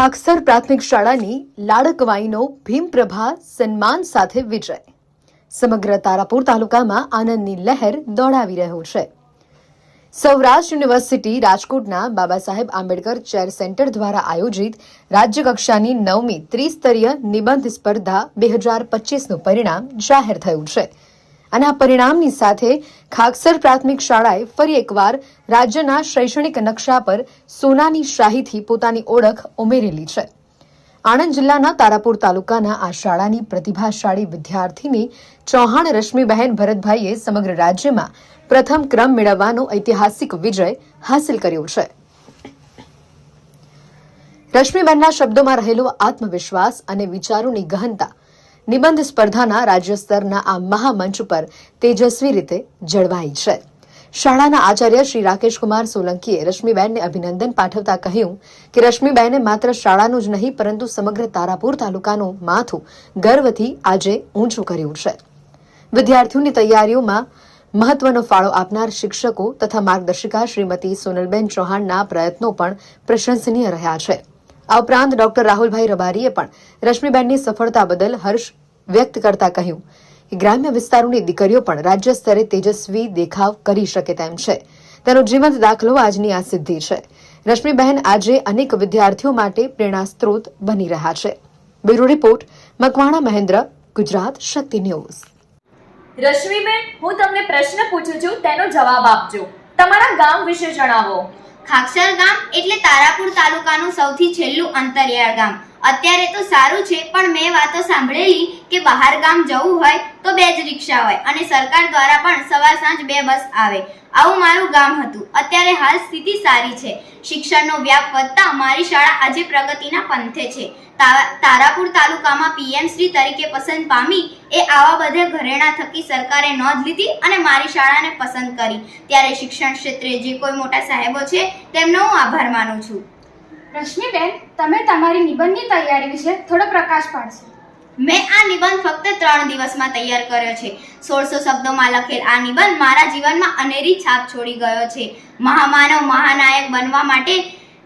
ખાકસર પ્રાથમિક શાળાની લાડકવાઈનો ભીમપ્રભા સન્માન સાથે વિજય. સમગ્ર તારાપુર તાલુકામાં આનંદની લહેર દોડાવી રહ્યો છે. સૌરાષ્ટ્ર યુનિવર્સિટી રાજકોટના બાબા સાહેબ આંબેડકર ચેર સેન્ટર દ્વારા આયોજિત રાજ્યકક્ષાની નવમી ત્રિસ્તરીય નિબંધ સ્પર્ધા બે હજાર પચીસનું પરિણામ જાહેર થયું છે. અને આ પરિણામની સાથે ખાકસર પ્રાથમિક શાળાએ ફરી એકવાર રાજ્યના શૈક્ષણિક નકશા પર સોનાની શાહીથી પોતાની ઓળખ ઉમેરેલી છે. આણંદ જિલ્લાના તારાપુર તાલુકાના આ શાળાની પ્રતિભાશાળી વિદ્યાર્થીની ચૌહાણ રશ્મિબહેન ભરતભાઈએ સમગ્ર રાજ્યમાં પ્રથમ ક્રમ મેળવવાનો ઐતિહાસિક વિજય હાંસિલ કર્યો છે. રશ્મિબહેનના શબ્દોમાં રહેલો આત્મવિશ્વાસ અને વિચારોની ગહનતા નિબંધ સ્પર્ધાના રાજ્ય સ્તરના આ મહામંચ પર તેજસ્વી રીતે જળવાઈ છે. શાળાના આચાર્ય શ્રી રાકેશકુમાર સોલંકીએ રશ્મિબેનને અભિનંદન પાઠવતા કહ્યું કે રશ્મિબેને માત્ર શાળાનું જ નહીં, પરંતુ સમગ્ર તારાપુર તાલુકાનું માથું ગર્વથી આજે ઊંચું કર્યું છે. વિદ્યાર્થીઓની તૈયારીઓમાં મહત્વનો ફાળો આપનાર શિક્ષકો તથા માર્ગદર્શિકા શ્રીમતી સોનલબેન ચૌહાણના પ્રયત્નો પણ પ્રશંસનીય રહ્યા છે. આ ઉપરાંત ડોક્ટર રાહુલભાઈ રબારીએ પણ રશ્મિબેનની સફળતા બદલ હર્ષ વ્યક્ત કરતા કહ્યું કે ગ્રામ્ય વિસ્તારોની દીકરીઓ પણ રાજ્ય સ્તરે તેજસ્વી દેખાવ કરી શકે તેમ છે. તેનો જીવંત દાખલો આજની આ સિદ્ધિ છે. રશ્મિબહેન આજે અનેક વિદ્યાર્થીઓ માટે પ્રેરણા સ્ત્રોત બની રહ્યા છે. Bureau report Makwana Mahendra Gujarat Shakti news. Rashmiben હું તમને પ્રશ્ન પૂછું છું તેનો જવાબ આપજો. તમારા ગામ વિશે જણાવો. ખાક્ષર ગામ એટલે તારાપુર તાલુકાનું સૌથી છેલ્લું અંતરિયાળ ગામ. અત્યારે તો સારું છે, પણ મેં વાતો સાંભળેલી કે બહાર ગામ જવું હોય તો બે જ રિક્ષા હોય અને સરકાર દ્વારા પણ સવાર સાંજ બે બસ આવે. આવું મારું ગામ હતું. અત્યારે હાલ સ્થિતિ સારી છે. શિક્ષણનો વ્યાપ વધતા મારી શાળા આજે પ્રગતિના પંથે છે. તારાપુર તાલુકામાં પીએમ તરીકે પસંદ પામી એ આવા બધા ઘરેણા થકી સરકારે નોંધ લીધી અને મારી શાળાને પસંદ કરી. ત્યારે શિક્ષણ ક્ષેત્રે જે કોઈ મોટા સાહેબો છે, તેમનો હું આભાર માનું છું. રશ્મિબેન તમે તમારી નિબંધની તૈયારી વિશે થોડો પ્રકાશ પાડશો. મેં આ નિબંધ ફક્ત ત્રણ દિવસમાં તૈયાર કર્યો છે. સોળસો શબ્દોમાં લખેલ આ નિબંધ મારા જીવનમાં અનેરી છાપ છોડી ગયો છે. મહામાનવ, મહાનાયક બનવા માટે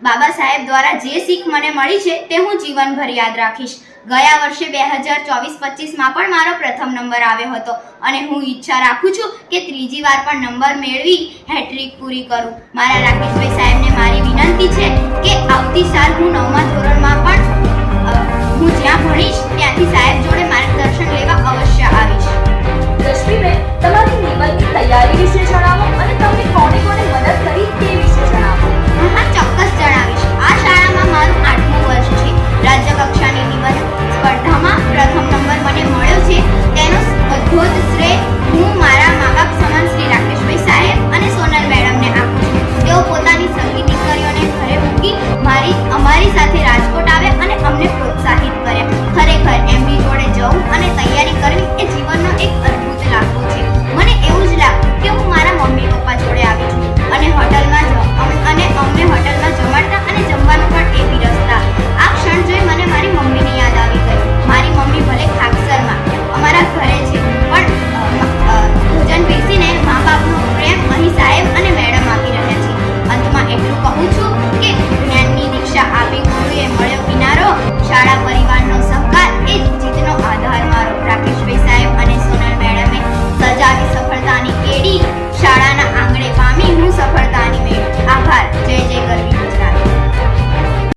બાબા સાહેબ દ્વારા જે શીખ મને મળી છે તે હું જીવનભર યાદ રાખીશ. ગયા વર્ષે બે હજાર ચોવીસ પચીસમાં પણ મારો પ્રથમ નંબર આવ્યો હતો અને હું ઈચ્છા રાખું છું કે ત્રીજી વાર પણ નંબર મેળવી હેટ્રિક પૂરી કરું. મારા રાકેશભાઈ સાહેબને મારી વિનંતી છે કે આવતી સાલ હું નવમા ધોરણમાં પણ હું જ્યાં ભણીશ ત્યાંથી સાહેબ જોડે માર્ગદર્શન લેવા અવશ્ય આવીશ. રશ્મિબેન તમારી નિબંધની તૈયારી વિશે જણાવો રહેવું અને તૈયારી કરવી એ જીવનનો એક અદ્ભુત